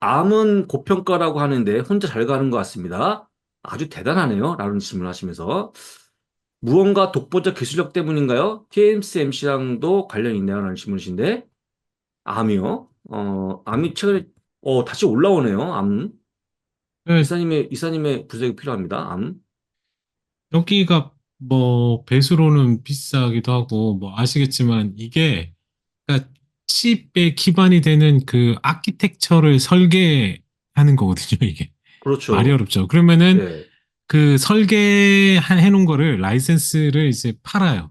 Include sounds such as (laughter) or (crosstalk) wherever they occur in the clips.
암은 고평가라고 하는데 혼자 잘 가는 것 같습니다. 아주 대단하네요. 라는 질문을 하시면서 무언가 독보적 기술력 때문인가요? TMCMC랑도 관련이 있나요? 라는 질문이신데 암이요? 어, 암이 최근에 어, 다시 올라오네요. 암. 그 이사님의 이사님의 분석이 필요합니다. 암. 여기가 뭐 배수로는 비싸기도 하고 뭐 아시겠지만 이게 그러니까 칩에 기반이 되는 그 아키텍처를 설계하는 거거든요, 이게. 말이 그렇죠. 어렵죠. 그러면은 네. 그 설계해 놓은 거를 라이센스를 이제 팔아요.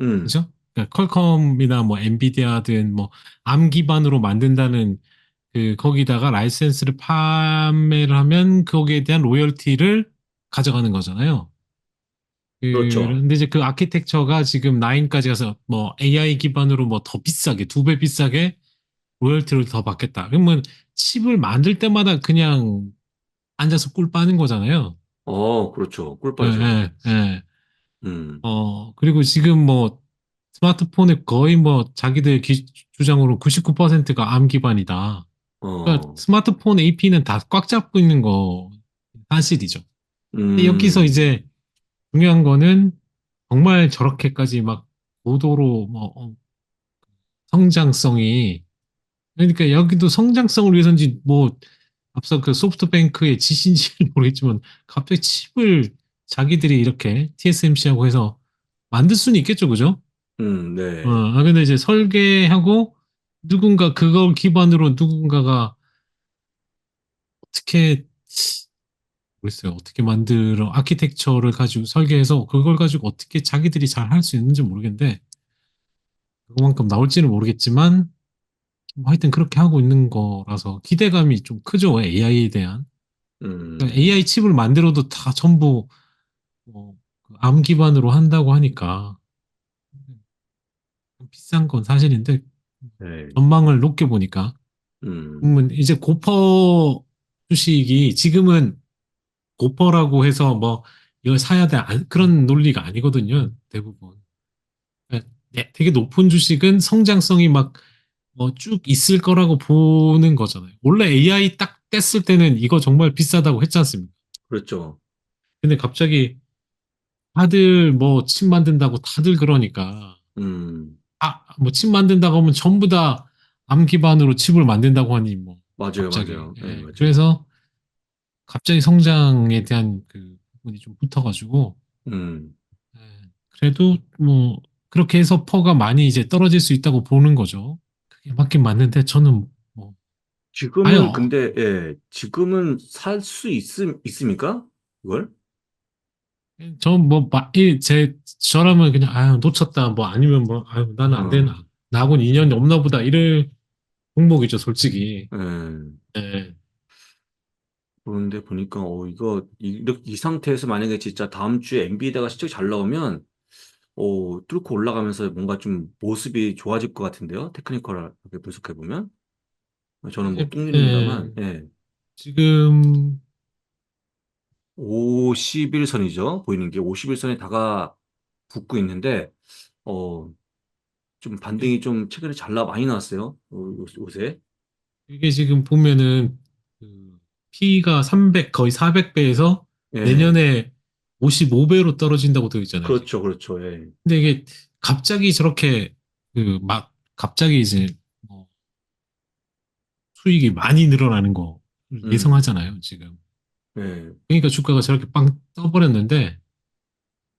음. 그죠? 그러니까 퀄컴이나 뭐 엔비디아든 뭐 암 기반으로 만든다는 그 거기다가 라이센스를 판매를 하면 거기에 대한 로열티를 가져가는 거잖아요. 그렇죠. 그런데 이제 그 아키텍처가 지금 9까지 가서 뭐 AI 기반으로 뭐 더 비싸게 두 배 비싸게 로열티를 더 받겠다. 그러면 칩을 만들 때마다 그냥 앉아서 꿀 빠는 거잖아요. 어, 그렇죠. 꿀 예, 빠죠. 예, 예. 음. 어, 그리고 지금 뭐 스마트폰의 거의 뭐 자기들 기- 주장으로 99%가 암 기반이다. 그러니까 어. 스마트폰 AP는 다 꽉 잡고 있는 거 사실이죠. 근데 여기서 음. 이제 중요한 거는 정말 저렇게까지 막 고도로 뭐 어, 성장성이 그러니까 여기도 성장성을 위해서인지 뭐 앞서 그 소프트뱅크의 지신지는 (laughs) 모르겠지만 갑자기 칩을 자기들이 이렇게 TSMC하고 해서 만들 수는 있겠죠, 그죠? 음, 어, 네. 아, 근데 이제 설계하고 누군가 그걸 기반으로 누군가가 어떻게 모르겠어요. 어떻게 만들어 아키텍처를 가지고 설계해서 그걸 가지고 어떻게 자기들이 잘 할 수 있는지 모르겠는데 그만큼 나올지는 모르겠지만 뭐 하여튼 그렇게 하고 있는 거라서 기대감이 좀 크죠. AI에 대한. 그러니까 음. AI 칩을 만들어도 다 전부 뭐 암 기반으로 한다고 하니까 비싼 건 사실인데 네. 전망을 높게 보니까 음. 이제 고퍼 주식이 지금은 고퍼라고 해서 뭐 이걸 사야 돼 안- 그런 논리가 아니거든요. 대부분. 그러니까 네, 되게 높은 주식은 성장성이 막 뭐 쭉 있을 거라고 보는 거잖아요. 원래 AI 딱 뗐을 때는 이거 정말 비싸다고 했지 않습니까? 그렇죠. 근데 갑자기 다들 뭐 칩 만든다고 다들 그러니까 음. 아, 뭐 칩 만든다고 하면 전부 다 암 기반으로 칩을 만든다고 하니 뭐 맞아요, 갑자기 맞아요. 네, 예, 맞아요. 그래서 갑자기 성장에 대한 그 부분이 좀 붙어가지고 음. 예, 그래도 뭐 그렇게 해서 퍼가 많이 이제 떨어질 수 있다고 보는 거죠. 그게 맞긴 맞는데 저는 뭐 지금은 아유 근데 예, 지금은 살 수 있음 있습니까? 이걸? 저뭐 제 저라면 그냥 아유 놓쳤다 뭐 아니면 뭐 아유 나는 안 어. 되나 나하고는 인연이 없나 보다 이럴 종목이죠 솔직히. 예. 예. 그런데 보니까 어 이거 이, 이 상태에서 만약에 진짜 다음 주에 엔비디아가 실적이 잘 나오면 어 뚫고 올라가면서 뭔가 좀 모습이 좋아질 것 같은데요. 테크니컬하게 분석해 보면 저는 뭐 이제 예, 뚱률입니다만 예. 지금 51선이죠. 보이는 게 51선에 다가 붙고 있는데 어 좀 반등이 좀 최근에 잘 나 많이 나왔어요. 어, 요- 요새. 이게 지금 보면은 그 P가 300 거의 400배에서 예. 내년에 55배로 떨어진다고 되어 있잖아요. 그렇죠. 그렇죠. 예. 근데 이게 갑자기 저렇게 그 막 갑자기 이제 뭐 수익이 많이 늘어나는 거 음. 예상하잖아요, 지금. 예. 그러니까 주가가 저렇게 빵 떠버렸는데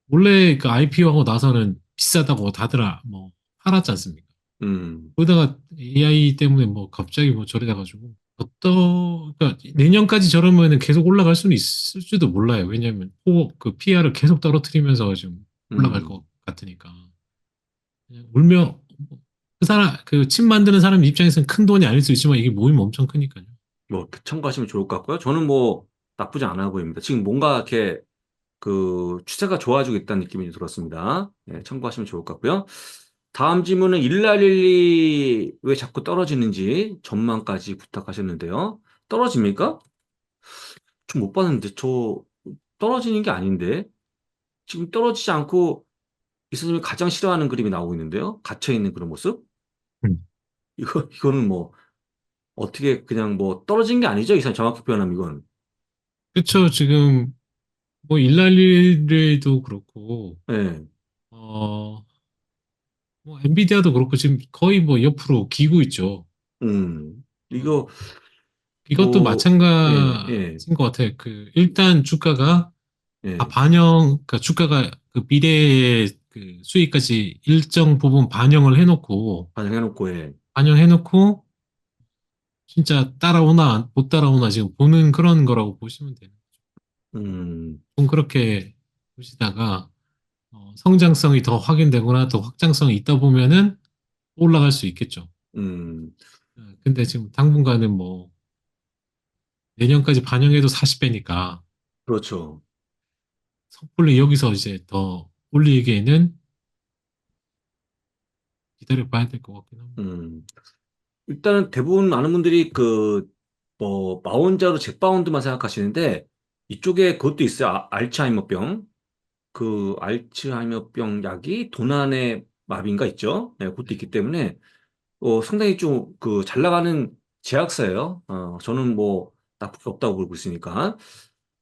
원래 그 IPO 하고 나서는 비싸다고 다들 아- 뭐 팔았지 않습니까? 음. 거기다가 AI 때문에 뭐 갑자기 뭐 저래 가지고 어떤 그러니까 내년까지 저러면은 계속 올라갈 수는 있을지도 몰라요. 왜냐하면 포, 그 PR을 계속 떨어뜨리면서 지금 올라갈 음. 것 같으니까 울며 그 사람 그 칩 만드는 사람 입장에서는 큰 돈이 아닐 수 있지만 이게 모이면 엄청 크니까요. 뭐 참고하시면 좋을 것 같고요. 저는 뭐 나쁘지 않아 보입니다. 지금 뭔가 이렇게 그 추세가 좋아지고 있다는 느낌이 들었습니다. 예, 참고하시면 좋을 것 같고요. 다음 질문은 일라릴리 왜 자꾸 떨어지는지 전망까지 부탁하셨는데요. 떨어집니까? 좀 못 봤는데 저 떨어지는 게 아닌데 지금 떨어지지 않고 이사님이 가장 싫어하는 그림이 나오고 있는데요. 갇혀 있는 그런 모습? 음. 이거 이거는 뭐 어떻게 그냥 뭐 떨어진 게 아니죠? 이상 정확히 표현하면 이건. 그쵸, 지금, 뭐, 일랄리도 그렇고, 예. 어, 뭐, 엔비디아도 그렇고, 지금 거의 뭐 옆으로 기고 있죠. 음. 어, 이거 이것도 뭐 예, 예, 마찬가지인 것 같아요. 그, 일단 주가가 다 예. 반영, 그러니까 주가가 그 미래의 그 수익까지 일정 부분 반영을 해놓고, 반영해놓고 예. 반영해놓고, 진짜 따라오나, 못 따라오나 지금 보는 그런 거라고 보시면 돼요. 음. 좀 그렇게 보시다가, 어, 성장성이 더 확인되거나 더 확장성이 있다 보면은 올라갈 수 있겠죠. 음. 어, 근데 지금 당분간은 뭐, 내년까지 반영해도 40배니까, 그렇죠. 섣불리 여기서 이제 더 올리기에는 기다려 봐야 될 것 같긴 합니다. 음. 일단은 대부분 많은 분들이 그, 뭐, 마원자로 잭바운드만 생각하시는데, 이쪽에 그것도 있어요. 아- 알츠하이머병. 그, 알츠하이머병 약이 도난의 마비인가 있죠? 네, 그것도 있기 때문에, 어, 상당히 좀, 그, 잘 나가는 제약사예요. 어, 저는 뭐, 나쁠 게 없다고 보고 있으니까.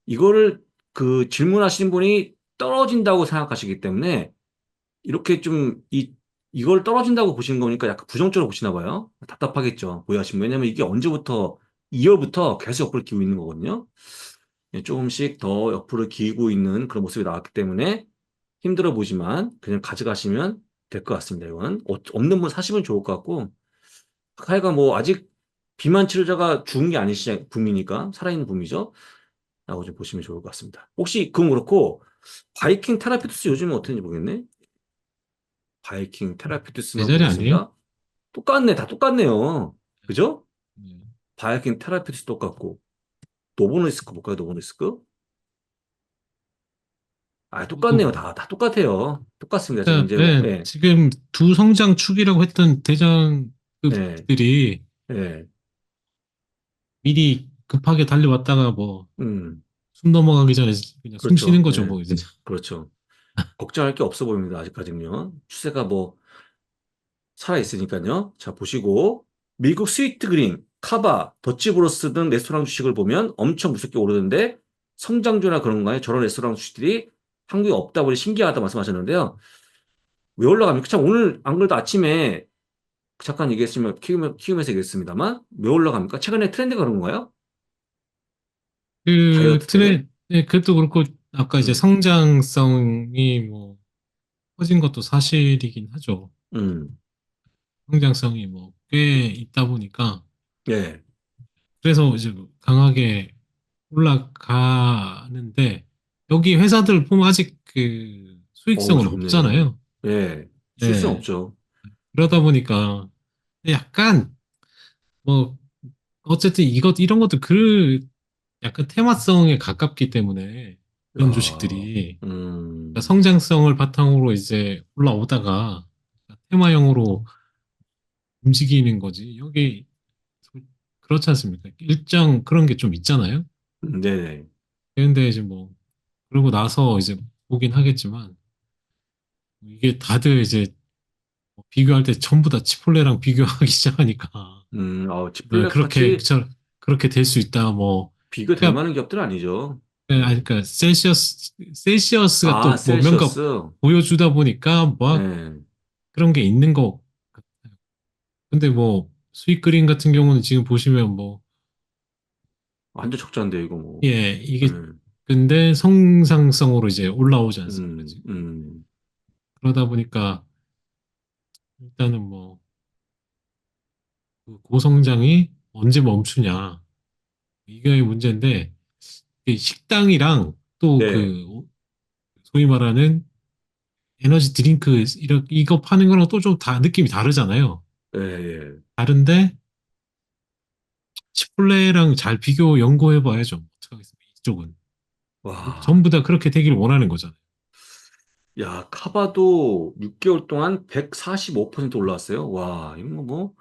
이거를 그 질문하시는 분이 떨어진다고 생각하시기 때문에, 이렇게 좀, 이, 이걸 떨어진다고 보시는 거니까 약간 부정적으로 보시나 봐요. 답답하겠죠. 오해하시면. 왜냐면 이게 언제부터, 2월부터 계속 옆으로 기고 있는 거거든요. 예, 조금씩 더 옆으로 기고 있는 그런 모습이 나왔기 때문에 힘들어 보지만 그냥 가져가시면 될 것 같습니다. 이건. 어- 없는 분 사시면 좋을 것 같고. 하여간 뭐, 아직 비만 치료자가 죽은 게 아니시, 붐이니까, 살아있는 붐이죠. 라고 좀 보시면 좋을 것 같습니다. 혹시, 그건 그렇고, 바이킹 테라피투스 요즘은 어떤지 모르겠네? 바이킹 테라피투스만 아니에요? 보겠습니다. 똑같네. 다 똑같네요. 그죠? 네. 바이킹 테라피투스 똑같고. 노보노이스크 볼까요? 노보노이스크? 아, 똑같네요. 다, 다 똑같아요. 똑같습니다. 지금 진짜, 이제, 뭐, 네, 예, 지금 두 성장 축이라고 했던 예, 대장급들이 예, 미리 급하게 달려왔다가 뭐, 음, 숨 넘어가기 전에 그냥 숨 쉬는 그렇죠. 거죠, 예, 뭐, 이제. (laughs) 그렇죠. 걱정할 게 없어 보입니다. 아직까지는요. 추세가 뭐, 살아 있으니까요. 자, 보시고, 미국 스위트 그린, 카바, 더치브로스 등 레스토랑 주식을 보면 엄청 무섭게 오르는데, 성장주나 그런 거에 저런 레스토랑 주식들이 한국에 없다 보니 신기하다 말씀하셨는데요. 왜 올라갑니까? 참, 오늘 안 그래도 아침에 잠깐 얘기했으면 키우면, 키우면서 얘기했습니다만, 왜 올라갑니까? 최근에 트렌드가 그런 건가요? 그 다이어트 때문에? 트렌, 네, 그것도 그렇고, 아까 이제 음, 성장성이 뭐, 커진 것도 사실이긴 하죠. 음, 성장성이 뭐, 꽤 있다 보니까, 예. 그래서 이제 강하게 올라가는데, 여기 회사들 보면 아직 그 수익성은 좋네요. 없잖아요. 예. 수익성 네. 없죠. 그러다 보니까, 약간, 뭐, 어쨌든 이것, 이런 것도 그, 약간 테마성에 가깝기 때문에, 이런 아, 주식들이, 그러니까 음, 성장성을 바탕으로 이제 올라오다가, 테마형으로 움직이는 거지. 여기, 그렇지 않습니까? 일정 그런 게 좀 있잖아요. 네네. 그런데 이제 뭐, 그러고 나서 이제 보긴 하겠지만, 이게 다들 이제 뭐 비교할 때 전부 다 치폴레랑 비교하기 (laughs) 시작하니까, 음, 어, 네, 지플렉 그렇게, 같이 저, 그렇게 될 수 있다, 뭐, 비교될 그러니까 만한 기업들은 아니죠. 네, 예. 아니, 그러니까 셀시어스, 셀시어스가 아, 또뭐 뭔가 셀시어스. 보여주다 보니까 막 예. 그런 게 있는 거 같아요. 근데 뭐 수익 그림 같은 경우는 지금 보시면 뭐, 완전 적자인데, 이거 뭐. 예, 예. 이게 근데 성장성으로 이제 올라오지 않습니까, 음, 지금. 음, 그러다 보니까 일단은 뭐, 그 고성장이 언제 멈추냐. 이게 문제인데, 이 식당이랑 또 네. 그 소위 말하는 에너지 드링크 이런 이거 파는 거랑 또 좀 다 느낌이 다르잖아요. 예, 예. 다른데 치폴레랑 잘 비교 연구해 봐야죠. 어떡하겠습니까? 이쪽은 와, 전부 다 그렇게 되기를 원하는 거잖아요. 야, 카바도 6개월 동안 145% 올라왔어요. 와, 이건 뭐,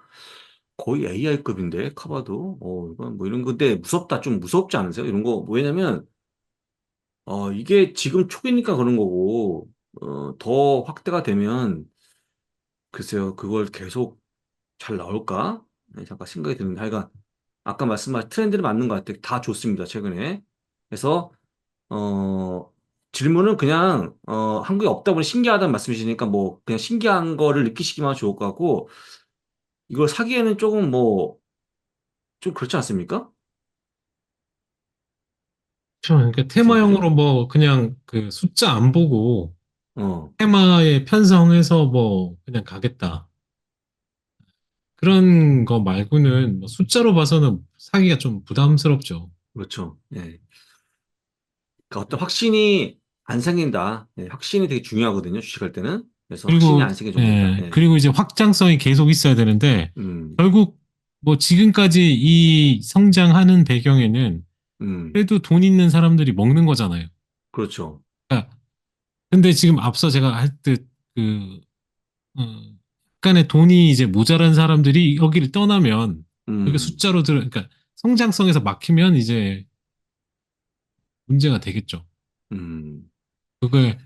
거의 AI급인데, 카바도. 어, 이건 뭐 이런 건데, 무섭다. 좀 무섭지 않으세요? 이런 거. 왜냐면, 어, 이게 지금 초기니까 그런 거고, 어, 더 확대가 되면, 글쎄요, 그걸 계속 잘 나올까? 네, 잠깐 생각이 드는데, 하여간, 아까 말씀하신 트렌드를 맞는 것 같아요. 다 좋습니다, 최근에. 그래서, 어, 질문은 그냥, 어, 한국에 없다 보니 신기하다는 말씀이시니까 뭐, 그냥 신기한 거를 느끼시기만 좋을 것 같고, 이걸 사기에는 조금 뭐, 좀 그렇지 않습니까? 그렇죠. 그러니까 테마형으로 뭐 그냥 그 숫자 안 보고 어, 테마에 편성해서 뭐 그냥 가겠다. 그런 거 말고는 뭐 숫자로 봐서는 사기가 좀 부담스럽죠. 그렇죠. 예. 그러니까 어떤 확신이 안 생긴다. 예, 확신이 되게 중요하거든요, 주식할 때는. 그래서 확신이 그리고 안 생겨 좀 된다. 예, 예. 그리고 이제 확장성이 계속 있어야 되는데 음, 결국 뭐 지금까지 이 성장하는 배경에는 음, 그래도 돈 있는 사람들이 먹는 거잖아요. 그렇죠. 그러니까 근데 지금 앞서 제가 할 듯그 어, 약간의 돈이 이제 모자란 사람들이 여기를 떠나면 음, 그게 숫자로 들어 그러니까 성장성에서 막히면 이제 문제가 되겠죠. 음, 그걸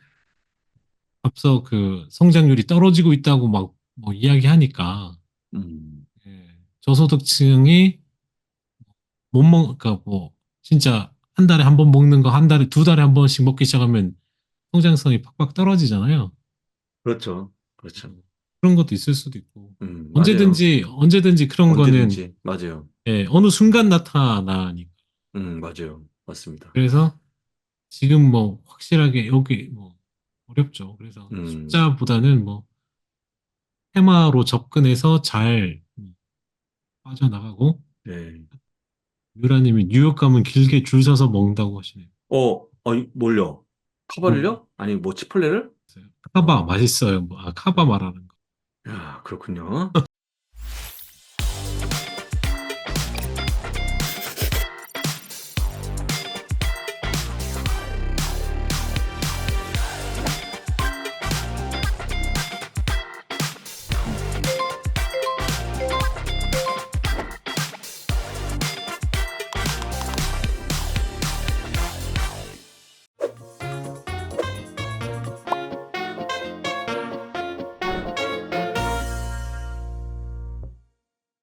앞서 그 성장률이 떨어지고 있다고 막 뭐 이야기하니까 음, 예, 저소득층이 못 먹, 그러니까 뭐 진짜 한 달에 한 번 먹는 거 한 달에 두 달에 한 번씩 먹기 시작하면 성장성이 팍팍 떨어지잖아요. 그렇죠. 그렇죠. 그런 것도 있을 수도 있고 음, 맞아요. 언제든지 언제든지 그런 거는 언제든지. 맞아요. 예, 어느 순간 나타나니까. 음, 맞아요. 맞습니다. 그래서 지금 뭐 확실하게 여기 뭐 어렵죠. 그래서 음. 숫자보다는 뭐 테마로 접근해서 잘 빠져나가고 네. 유라님이 뉴욕 가면 길게 줄 서서 먹는다고 하시네요. 어, 어, 이- 뭘요? 카바를요? 아니, 뭐, 치폴레를? 카바 어. 맛있어요. 뭐, 아, 카바 말하는 거. 야, 그렇군요.